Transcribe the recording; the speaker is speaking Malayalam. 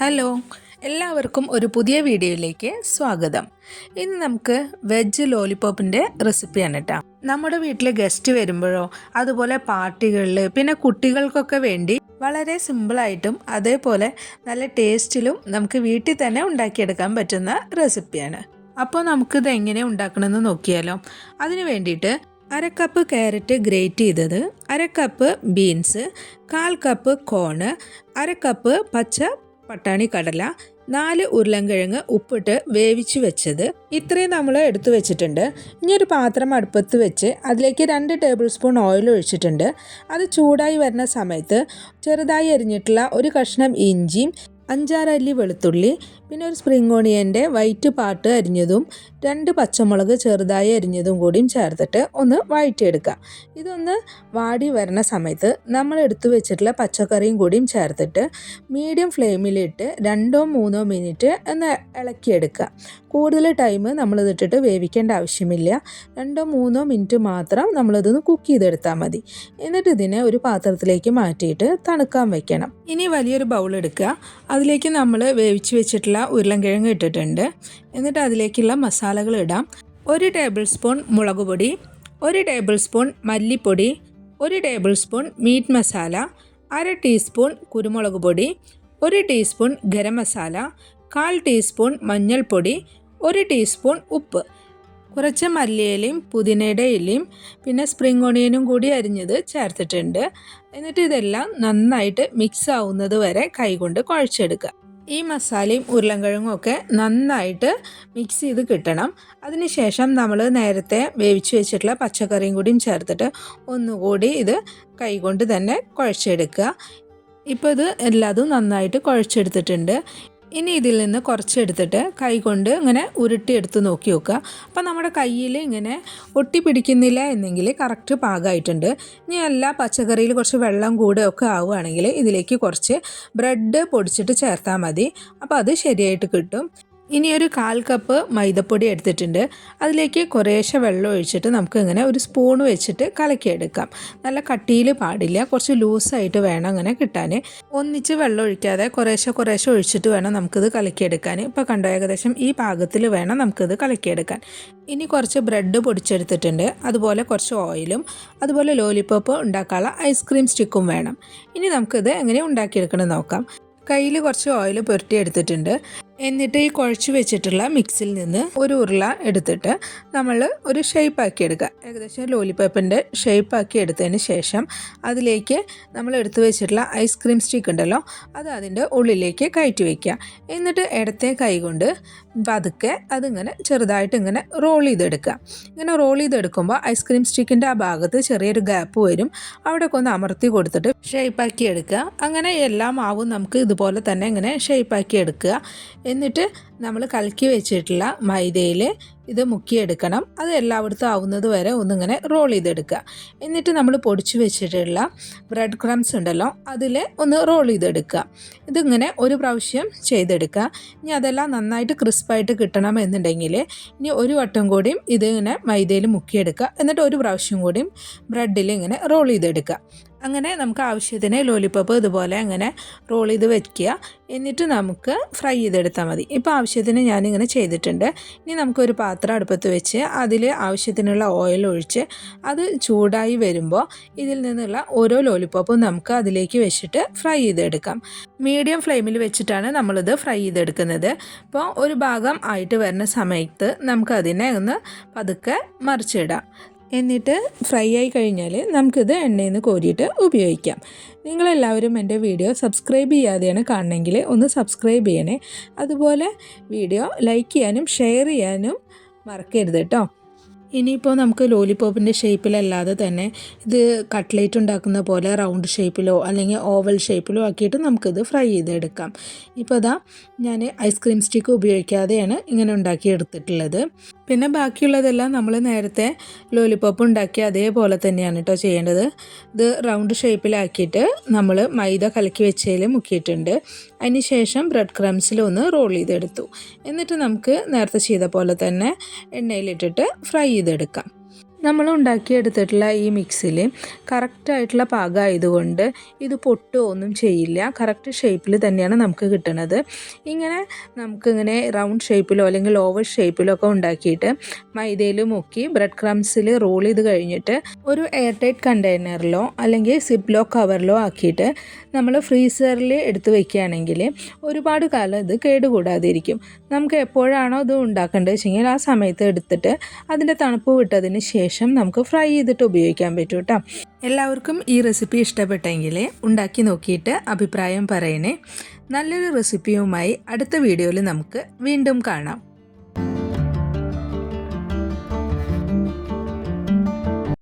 ഹലോ എല്ലാവർക്കും ഒരു പുതിയ വീഡിയോയിലേക്ക് സ്വാഗതം. ഇന്ന് നമുക്ക് വെജ് ലോലിപോപ്പിന്റെ റെസിപ്പിയാണ് കേട്ടോ നമ്മുടെ വീട്ടിലെ ഗസ്റ്റ് വരുമ്പോഴോ അതുപോലെ പാർട്ടികളിൽ പിന്നെ കുട്ടികൾക്കൊക്കെ വേണ്ടി വളരെ സിമ്പിളായിട്ടും അതേപോലെ നല്ല ടേസ്റ്റിലും നമുക്ക് വീട്ടിൽ തന്നെ ഉണ്ടാക്കിയെടുക്കാൻ പറ്റുന്ന റെസിപ്പിയാണ് അപ്പോൾ നമുക്കിത് എങ്ങനെ ഉണ്ടാക്കണമെന്ന് നോക്കിയാലോ. അതിന് വേണ്ടിയിട്ട് അര കപ്പ് ക്യാരറ്റ് ഗ്രേറ്റ് ചെയ്തത് അര കപ്പ് ബീൻസ് കാൽ കപ്പ് കോണ് അര കപ്പ് പച്ച പട്ടാണി കടല നാല് ഉരുളൻകിഴങ്ങ് ഉപ്പിട്ട് വേവിച്ച് വെച്ചത് ഇത്രയും നമ്മൾ എടുത്തു വെച്ചിട്ടുണ്ട്. ഇനി ഒരു പാത്രം അടുപ്പത്ത് വെച്ച് അതിലേക്ക് രണ്ട് ടേബിൾ സ്പൂൺ ഓയിൽ ഒഴിച്ചിട്ടുണ്ട്. അത് ചൂടായി വരുന്ന സമയത്ത് ചെറുതായി അരിഞ്ഞിട്ടുള്ള ഒരു കഷ്ണം ഇഞ്ചിയും അഞ്ചാറ് അല്ലി വെളുത്തുള്ളി പിന്നെ ഒരു സ്പ്രിംഗ് ഓണിയന്റെ വൈറ്റ് പാട്ട് അരിഞ്ഞതും രണ്ട് പച്ചമുളക് ചെറുതായി അരിഞ്ഞതും കൂടിയും ചേർത്തിട്ട് ഒന്ന് വഴറ്റിയെടുക്കുക. ഇതൊന്ന് വാടി വരുന്ന സമയത്ത് നമ്മൾ എടുത്തു വെച്ചിട്ടുള്ള പച്ചക്കറിയും കൂടിയും ചേർത്തിട്ട് മീഡിയം ഫ്ലെയിമിലിട്ട് രണ്ടോ മൂന്നോ മിനിറ്റ് ഒന്ന് ഇളക്കിയെടുക്കുക. കൂടുതൽ ടൈം നമ്മളിതിട്ടിട്ട് വേവിക്കേണ്ട ആവശ്യമില്ല. രണ്ടോ മൂന്നോ മിനിറ്റ് മാത്രം നമ്മളിതൊന്ന് കുക്ക് ചെയ്തെടുത്താൽ മതി. എന്നിട്ട് ഇതിനെ ഒരു പാത്രത്തിലേക്ക് മാറ്റിയിട്ട് തണുക്കാൻ വെക്കണം. ഇനി വലിയൊരു ബൗൾ എടുക്കുക. അതിലേക്ക് നമ്മൾ വേവിച്ച് വെച്ചിട്ടുള്ള ഉരുളൻകിഴങ്ങ് ഇട്ടിട്ടുണ്ട്. എന്നിട്ട് അതിലേക്കുള്ള മസാലകൾ ഇടാം. ഒരു ടേബിൾ സ്പൂൺ മുളക് പൊടി ഒരു ടേബിൾ സ്പൂൺ മല്ലിപ്പൊടി ഒരു ടേബിൾ സ്പൂൺ മീറ്റ് മസാല അര ടീസ്പൂൺ കുരുമുളക് പൊടി ഒരു ടീസ്പൂൺ ഗരം മസാല കാൽ ടീസ്പൂൺ മഞ്ഞൾപ്പൊടി ഒരു ടീസ്പൂൺ ഉപ്പ്. കുറച്ച് മല്ലിയിലയും പുതിനയുടെ ഇലയും പിന്നെ സ്പ്രിംഗ് ഓണിയനും കൂടി അരിഞ്ഞത് ചേർത്തിട്ടുണ്ട്. എന്നിട്ട് ഇതെല്ലാം നന്നായിട്ട് മിക്സ് ആവുന്നത് വരെ കൈകൊണ്ട് കുഴച്ചെടുക്കുക. ഈ മസാലയും ഉരുളൻകിഴങ്ങും ഒക്കെ നന്നായിട്ട് മിക്സ് ചെയ്ത് കിട്ടണം. അതിനുശേഷം നമ്മൾ നേരത്തെ വേവിച്ച് വെച്ചിട്ടുള്ള പച്ചക്കറിയും കൂടിയും ചേർത്തിട്ട് ഒന്നുകൂടി ഇത് കൈകൊണ്ട് തന്നെ കുഴച്ചെടുക്കുക. ഇപ്പോൾ ഇത് എല്ലാതും നന്നായിട്ട് കുഴച്ചെടുത്തിട്ടുണ്ട്. ഇനി ഇതിൽ നിന്ന് കുറച്ചെടുത്തിട്ട് കൈകൊണ്ട് ഇങ്ങനെ ഉരുട്ടി എടുത്ത് നോക്കി നോക്കുക അപ്പോൾ നമ്മുടെ കയ്യിൽ ഇങ്ങനെ ഒട്ടി പിടിക്കുന്നില്ല എന്നെങ്കിൽ കറക്റ്റ് പാകമായിട്ടുണ്ട്. ഇനി എല്ലാ പച്ചക്കറിയിൽ കുറച്ച് വെള്ളം കൂടെ ഒക്കെ ആവുകയാണെങ്കിൽ ഇതിലേക്ക് കുറച്ച് ബ്രെഡ് പൊടിച്ചിട്ട് ചേർത്താൽ മതി. അപ്പോൾ അത് ശരിയായിട്ട് കിട്ടും. ഇനി ഒരു കാൽ കപ്പ് മൈദപ്പൊടി എടുത്തിട്ടുണ്ട്. അതിലേക്ക് കുറേശ്ശെ വെള്ളം ഒഴിച്ചിട്ട് നമുക്ക് ഇങ്ങനെ ഒരു സ്പൂൺ വെച്ചിട്ട് കലക്കിയെടുക്കാം. നല്ല കട്ടിയിൽ പാടില്ല. കുറച്ച് ലൂസായിട്ട് വേണം അങ്ങനെ കിട്ടാൻ. ഒന്നിച്ച് വെള്ളം ഒഴിക്കാതെ കുറേശ്ശെ കുറേശ്ശെ ഒഴിച്ചിട്ട് വേണം നമുക്കിത് കലക്കിയെടുക്കാൻ. ഇപ്പോൾ കണ്ടോ ഏകദേശം ഈ പാകത്തിൽ വേണം നമുക്കിത് കലക്കിയെടുക്കാൻ. ഇനി കുറച്ച് ബ്രെഡ് പൊടിച്ചെടുത്തിട്ടുണ്ട്. അതുപോലെ കുറച്ച് ഓയിലും അതുപോലെ ലോലിപോപ്പ് ഉണ്ടാക്കാനുള്ള ഐസ്ക്രീം സ്റ്റിക്കും വേണം. ഇനി നമുക്കിത് എങ്ങനെ ഉണ്ടാക്കിയെടുക്കണം നോക്കാം. കയ്യിൽ കുറച്ച് ഓയിൽ പുരട്ടി എടുത്തിട്ടുണ്ട് എന്നിട്ട് ഈ കുഴച്ച് വെച്ചിട്ടുള്ള മിക്സിൽ നിന്ന് ഒരു ഉരുള എടുത്തിട്ട് നമ്മൾ ഒരു ഷേപ്പാക്കി എടുക്കുക. ഏകദേശം ലോലിപോപ്പിന്റെ ഷേപ്പാക്കി എടുത്തതിന് ശേഷം അതിലേക്ക് നമ്മൾ എടുത്തു വെച്ചിട്ടുള്ള ഐസ്ക്രീം സ്റ്റിക്ക് ഉണ്ടല്ലോ അത് അതിന്റെ ഉള്ളിലേക്ക് കയറ്റി വയ്ക്കുക എന്നിട്ട് ഇടത്തെ കൈ കൊണ്ട് പതുക്കെ അതിങ്ങനെ ചെറുതായിട്ട് ഇങ്ങനെ റോൾ ചെയ്തെടുക്കുക. ഇങ്ങനെ റോൾ ചെയ്തെടുക്കുമ്പോൾ ഐസ്ക്രീം സ്റ്റിക്കിന്റെ ആ ഭാഗത്ത് ചെറിയൊരു ഗ്യാപ്പ് വരും. അവിടെ ഒന്ന് അമർത്തി കൊടുത്തിട്ട് ഷേപ്പാക്കി എടുക്കുക. അങ്ങനെ എല്ലാ മാവും നമുക്ക് ഇതുപോലെ തന്നെ ഇങ്ങനെ ഷേപ്പാക്കി എടുക്കുക. എന്നിട്ട് നമ്മൾ കലക്കി വെച്ചിട്ടുള്ള മൈദയിൽ ഇത് മുക്കിയെടുക്കണം. അത് എല്ലായിടത്തും ആവുന്നത് വരെ ഒന്നിങ്ങനെ റോൾ ചെയ്തെടുക്കുക. എന്നിട്ട് നമ്മൾ പൊടിച്ചു വെച്ചിട്ടുള്ള ബ്രെഡ് ക്രംസ് ഉണ്ടല്ലോ അതിൽ ഒന്ന് റോൾ ചെയ്തെടുക്കുക. ഇതിങ്ങനെ ഒരു പ്രാവശ്യം ചെയ്തെടുക്കുക. ഇനി അതെല്ലാം നന്നായിട്ട് ക്രിസ്പായിട്ട് കിട്ടണം എന്നുണ്ടെങ്കിൽ ഇനി ഒരു വട്ടം കൂടിയും ഇതിങ്ങനെ മൈദയിൽ മുക്കിയെടുക്കുക. എന്നിട്ട് ഒരു പ്രാവശ്യം കൂടിയും ബ്രെഡിൽ ഇങ്ങനെ റോൾ ചെയ്തെടുക്കുക. അങ്ങനെ നമുക്ക് ആവശ്യത്തിന് ലോലിപ്പോപ്പ് ഇതുപോലെ അങ്ങനെ റോൾ ചെയ്ത് വയ്ക്കുക എന്നിട്ട് നമുക്ക് ഫ്രൈ ചെയ്തെടുത്താൽ മതി. ഇപ്പോൾ ആവശ്യത്തിന് ഞാനിങ്ങനെ ചെയ്തിട്ടുണ്ട്. ഇനി നമുക്കൊരു പാത്രം അടുപ്പത്ത് വെച്ച് അതിൽ ആവശ്യത്തിനുള്ള ഓയിൽ ഒഴിച്ച് അത് ചൂടായി വരുമ്പോൾ ഇതിൽ നിന്നുള്ള ഓരോ ലോലിപ്പപ്പും നമുക്ക് അതിലേക്ക് വെച്ചിട്ട് ഫ്രൈ ചെയ്തെടുക്കാം. മീഡിയം ഫ്ലെയിമിൽ വെച്ചിട്ടാണ് നമ്മളിത് ഫ്രൈ ചെയ്തെടുക്കുന്നത്. അപ്പോൾ ഒരു ഭാഗം ആയിട്ട് വരുന്ന സമയത്ത് നമുക്കതിനെ ഒന്ന് പതുക്കെ മറിച്ചിടാം. എന്നിട്ട് ഫ്രൈ ആയി കഴിഞ്ഞാൽ നമുക്കിത് എണ്ണയിൽ നിന്ന് കോരിയിട്ട് ഉപയോഗിക്കാം. നിങ്ങളെല്ലാവരും എന്റെ വീഡിയോ സബ്സ്ക്രൈബ് ചെയ്യാതെയാണ് കാണണമെങ്കിൽ ഒന്ന് സബ്സ്ക്രൈബ് ചെയ്യണേ. അതുപോലെ വീഡിയോ ലൈക്ക് ചെയ്യാനും ഷെയർ ചെയ്യാനും മറക്കരുത് കേട്ടോ. ഇനിയിപ്പോൾ നമുക്ക് ലോലിപോപ്പിന്റെ ഷേപ്പിലല്ലാതെ തന്നെ ഇത് കട്ട്ലേറ്റ് ഉണ്ടാക്കുന്ന പോലെ റൗണ്ട് ഷേപ്പിലോ അല്ലെങ്കിൽ ഓവൽ ഷേപ്പിലോ ആക്കിയിട്ട് നമുക്കിത് ഫ്രൈ ചെയ്തെടുക്കാം. ഇപ്പോൾ അതാ ഞാൻ ഐസ്ക്രീം സ്റ്റിക്ക് ഉപയോഗിക്കാതെയാണ് ഇങ്ങനെ ഉണ്ടാക്കിയെടുത്തിട്ടുള്ളത്. പിന്നെ ബാക്കിയുള്ളതെല്ലാം നമ്മൾ നേരത്തെ ലോലിപോപ്പ് ഉണ്ടാക്കിയ അതേപോലെ തന്നെയാണ് കേട്ടോ ചെയ്യേണ്ടത്. ഇത് റൗണ്ട് ഷേപ്പിലാക്കിയിട്ട് നമ്മൾ മൈദ കലക്കി വെച്ചതിൽ മുക്കിയിട്ടുണ്ട്. അതിന് ശേഷം ബ്രെഡ് ക്രംസിൽ ഒന്ന് റോൾ ചെയ്തെടുത്തു. എന്നിട്ട് നമുക്ക് നേരത്തെ ചെയ്ത പോലെ തന്നെ എണ്ണയിലിട്ടിട്ട് ഫ്രൈ ചെയ്തെടുക്കാം. നമ്മൾ ഉണ്ടാക്കിയെടുത്തിട്ടുള്ള ഈ മിക്സിൽ കറക്റ്റായിട്ടുള്ള പാകമായതുകൊണ്ട് ഇത് പൊട്ടുകയോ ഒന്നും ചെയ്യില്ല കറക്റ്റ് ഷേപ്പിൽ തന്നെയാണ് നമുക്ക് കിട്ടുന്നത് ഇങ്ങനെ നമുക്കിങ്ങനെ റൗണ്ട് ഷേപ്പിലോ അല്ലെങ്കിൽ ഓവർ ഷേപ്പിലോ ഒക്കെ ഉണ്ടാക്കിയിട്ട് മൈദയിൽ മുക്കി ബ്രെഡ് ക്രംസിൽ റോൾ ചെയ്ത് കഴിഞ്ഞിട്ട് ഒരു എയർ ടൈറ്റ് കണ്ടെയ്നറിലോ അല്ലെങ്കിൽ സിപ്ലോ കവറിലോ ആക്കിയിട്ട് നമ്മൾ ഫ്രീസറിൽ എടുത്ത് വെക്കുകയാണെങ്കിൽ ഒരുപാട് കാലം ഇത് കേടുകൂടാതിരിക്കും. നമുക്ക് എപ്പോഴാണോ ഇത് ഉണ്ടാക്കേണ്ടത് വെച്ചെങ്കിൽ ആ സമയത്ത് എടുത്തിട്ട് അതിന്റെ തണുപ്പ് വിട്ടതിന് ശേഷം നമുക്ക് ഫ്രൈ ചെയ്തിട്ട് ഉപയോഗിക്കാൻ പറ്റും കേട്ടോ. എല്ലാവർക്കും ഈ റെസിപ്പി ഇഷ്ടപ്പെട്ടെങ്കിൽ ഉണ്ടാക്കി നോക്കിയിട്ട് അഭിപ്രായം പറയണേ. നല്ലൊരു റെസിപ്പിയുമായി അടുത്ത വീഡിയോയിൽ നമുക്ക് വീണ്ടും കാണാം.